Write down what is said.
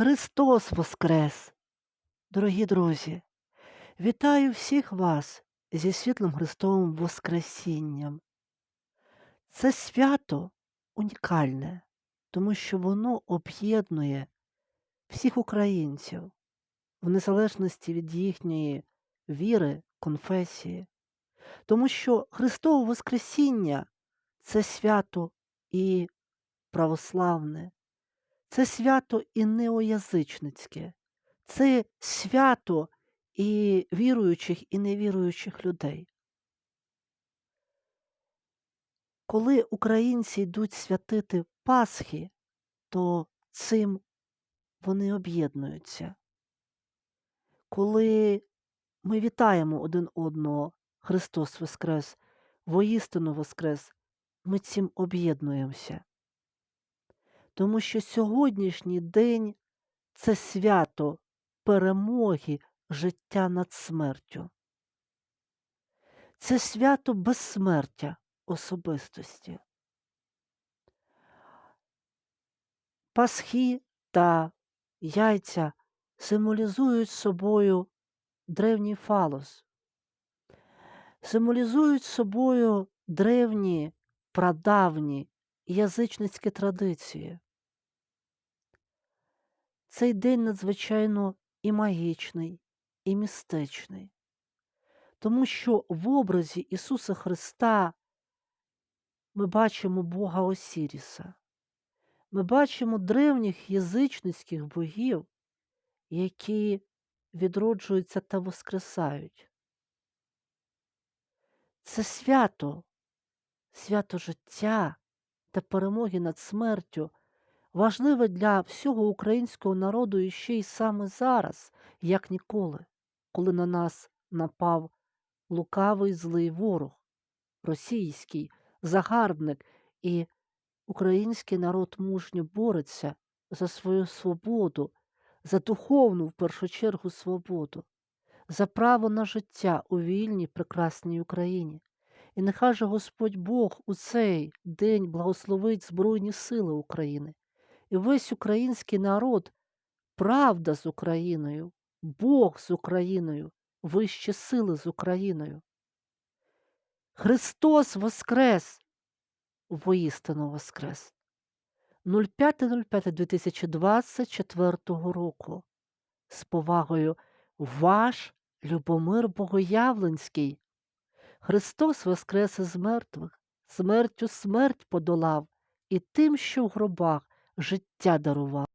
Христос Воскрес! Дорогі друзі, вітаю всіх вас зі світлим Христовим Воскресінням. Це свято унікальне, тому що воно об'єднує всіх українців в незалежності від їхньої віри, конфесії. Тому що Христове Воскресіння це свято і православне, це свято і неоязичницьке, це свято і віруючих, і невіруючих людей. Коли українці йдуть святити Пасхи, то цим вони об'єднуються. Коли ми вітаємо один одного, Христос Воскрес, воістину Воскрес, ми цим об'єднуємося. Тому що сьогоднішній день це свято перемоги життя над смертю. Це свято безсмертя особистості. Пасхи та яйця символізують собою древній фалос, символізують собою древні, прадавні язичницькі традиції. Цей день надзвичайно і магічний, і містичний, тому що в образі Ісуса Христа ми бачимо Бога Осіріса, ми бачимо древніх язичницьких богів, які відроджуються та воскресають. Це свято, свято життя та перемоги над смертю важливе для всього українського народу і ще й саме зараз, як ніколи, коли на нас напав лукавий злий ворог, російський загарбник, і український народ мужньо бореться за свою свободу, за духовну в першу чергу свободу, за право на життя у вільній прекрасній Україні. І нехай же Господь Бог у цей день благословить Збройні сили України і весь український народ, правда з Україною, Бог з Україною, вищі сили з Україною. Христос Воскрес! Воістину Воскрес! 05.05.2024 року. З повагою ваш Любомир Богоявленський. Христос Воскрес із мертвих, смертю смерть подолав, і тим, що в гробах життя дарував.